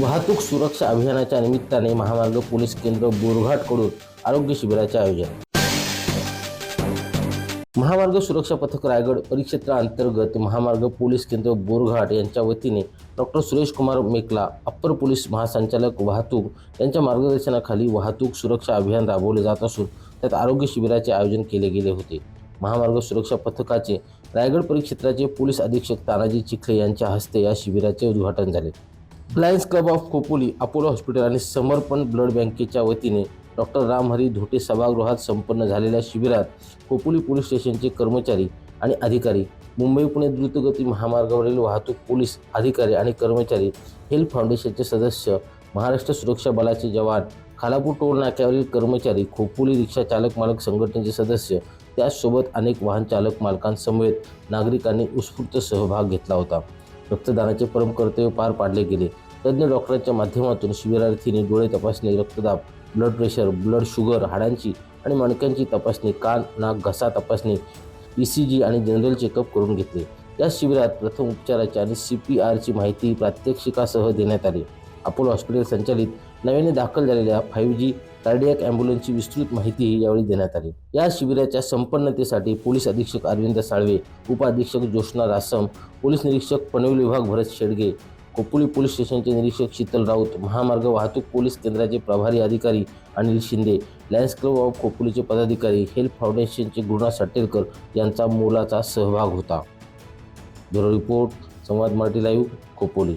वाहतूक सुरक्षा अभियानाच्या निमित्ताने महामार्ग पोलीस केंद्र बोरघाटकडून आरोग्य शिबिराचे आयोजन. महामार्ग सुरक्षा पथक रायगड परिक्षेत्राअंतर्गत महामार्ग पोलीस केंद्र बोरघाट यांच्या वतीने doctor Suresh Kumar Mekala upper police महासंचालक वाहतूक यांच्या मार्गदर्शनाखाली वाहतूक सुरक्षा अभियान राबवले जात असून त्यात आरोग्य शिबिराचे आयोजन केले गेले होते. महामार्ग सुरक्षा पथकाचे रायगड परिक्षेत्राचे पोलीस अधीक्षक तानाजी चिखले यांच्या हस्ते या शिबिराचे उद्घाटन झाले. Lions club of Khopoli Apollo hospital आणि समर्पण ब्लड बँकेच्या वतीने डॉक्टर रामहरी धोटे सभागृहात संपन्न झालेल्या शिबिरात खोपोली पोलीस स्टेशनचे कर्मचारी आणि अधिकारी मुंबई पुणे द्रुतगती महामार्गावरील वाहतूक पोलीस अधिकारी आणि कर्मचारी हेल्प फाउंडेशनचे सदस्य महाराष्ट्र सुरक्षा बलाचे जवान खालापूर टोल नाक्यावरील कर्मचारी खोपोली रिक्षा चालक मालक संघटनेचे सदस्य त्याचसोबत अनेक वाहन चालक मालकांसमवेत नागरिकांनी उत्स्फूर्त सहभाग घेतला होता. रक्तदानाचे परम कर्तव्य पार पाडले गेले. तज्ज्ञ डॉक्टरांच्या माध्यमातून शिबिरार्थीने डोळे तपासणी रक्तदाब ब्लड प्रेशर ब्लड शुगर हाडांची आणि मणक्यांची तपासणी कान नाक घसा तपासणी ई सी जी आणि जनरल चेकअप करून घेतले. या शिबिरात प्रथम उपचाराची आणि सी पी आरची माहिती प्रात्यक्षिकासह देण्यात आली. अपोलो हॉस्पिटल संचालित नव्याने दाखल झालेल्या फाईव्ह जी कार्डियाक ॲम्ब्युलन्सची विस्तृत माहितीही यावेळी देण्यात आली. या शिबिराच्या संपन्नतेसाठी पोलीस अधीक्षक अरविंद साळवे उपअधीक्षक ज्योत्ना रासम पोलीस निरीक्षक पनवेल विभाग भरत शेडगे कोपोली पोलीस स्टेशनचे निरीक्षक शीतल राऊत महामार्ग वाहतूक पोलीस केंद्राचे प्रभारी अधिकारी Anil Shinde Lions club of कोपुलीचे पदाधिकारी हेल्प फाउंडेशनचे गुरुनाथ सटेलकर यांचा मोलाचा सहभाग होता. Bureau report Samvad Marathi live Khopoli.